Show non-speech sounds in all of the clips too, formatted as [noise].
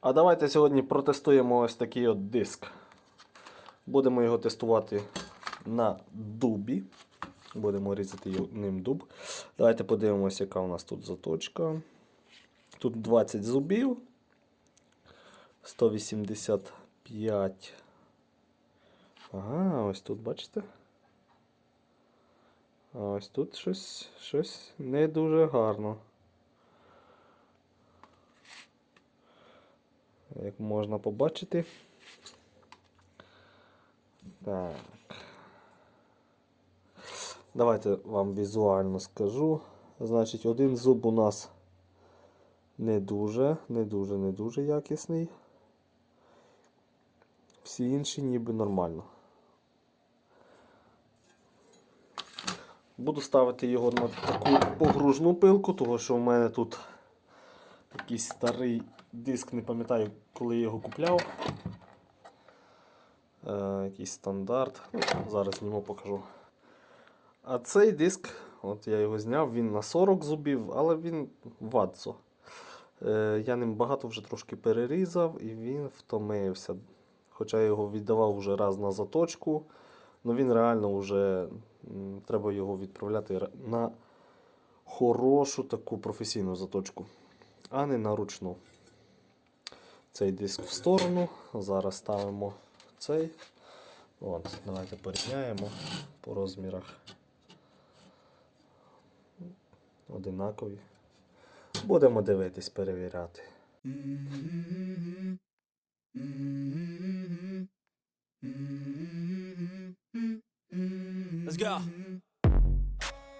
А давайте сьогодні протестуємо ось такий от диск. Будемо його тестувати на дубі. Будемо різати ним дуб. Давайте подивимося, яка у нас тут заточка. Тут 20 зубів. 185. Ага, ось тут бачите? А ось тут щось, щось не дуже гарно. Як можна побачити. Так. Давайте вам візуально скажу. Значить, один зуб у нас не дуже, не дуже, не дуже якісний. Всі інші ніби нормально. Буду ставити його на таку погружну пилку, тому що в мене тут якийсь старий диск, не пам'ятаю, коли я його купляв. Е, якийсь стандарт. Ну, зараз зніму покажу. А цей диск, от я його зняв, він на 40 зубів, але він ватсо. Е, я ним багато вже трошки перерізав і він втомився. Хоча я його віддавав вже раз на заточку, але він реально вже треба його відправляти на хорошу таку професійну заточку, а не на ручну. Цей диск в сторону. Зараз ставимо цей. От, давайте порівняємо по розмірах. Одинакові. Будемо дивитись, перевіряти. Let's go.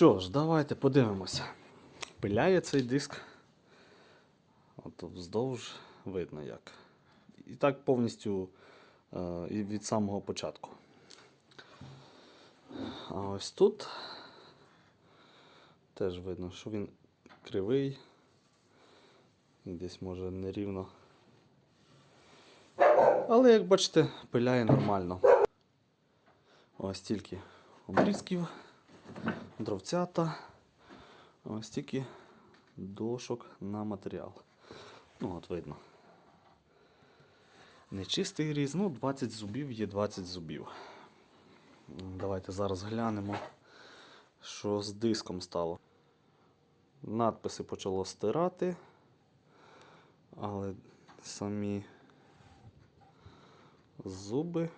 Що ж, давайте подивимося. Пиляє цей диск. От вздовж видно як. І так повністю е, від самого початку. А ось тут теж видно, що він кривий. Десь може нерівно. Але як бачите, пиляє нормально. Ось тільки обрізків дровцята. Ось тільки дошок на матеріал. Ну, от видно. Нечистий різ, ну 20 зубів є 20 зубів. Давайте зараз глянемо, що з диском стало. Надписи почало стирати, але самі зуби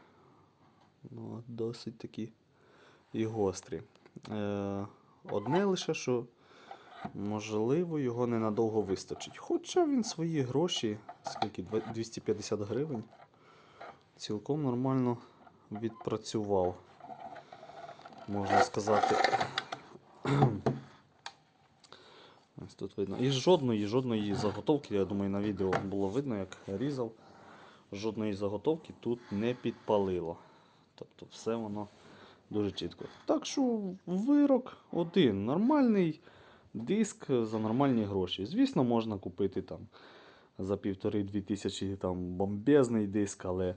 ну, досить такі і гострі. Е, одне лише, що можливо його ненадовго вистачить. Хоча він свої гроші, скільки 250 гривень, цілком нормально відпрацював. Можна сказати. [clears throat] Ось тут видно. І жодної, жодної заготовки, я думаю, на відео було видно, як різав. Жодної заготовки тут не підпалило. Тобто все воно дуже чітко. Так що вирок один. Нормальний диск за нормальні гроші. Звісно, можна купити там за півтори-дві тисячі там бомбезний диск, але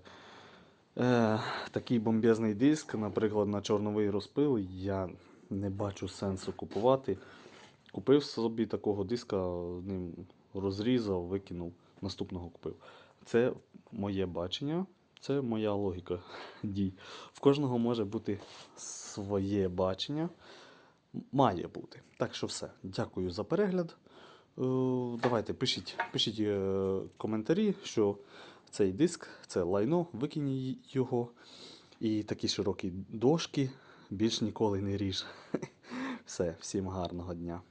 е, такий бомбезний диск, наприклад, на чорновий розпил, я не бачу сенсу купувати. Купив собі такого диска, ним розрізав, викинув, наступного купив. Це моє бачення, це моя логіка [laughs] дій. В кожного може бути своє бачення. Має бути. Так що все. Дякую за перегляд. Е, Давайте пишіть, пишіть е, коментарі, що цей диск, це лайно, викинь його. І такі широкі дошки більш ніколи не ріж. [laughs] Все, всім гарного дня.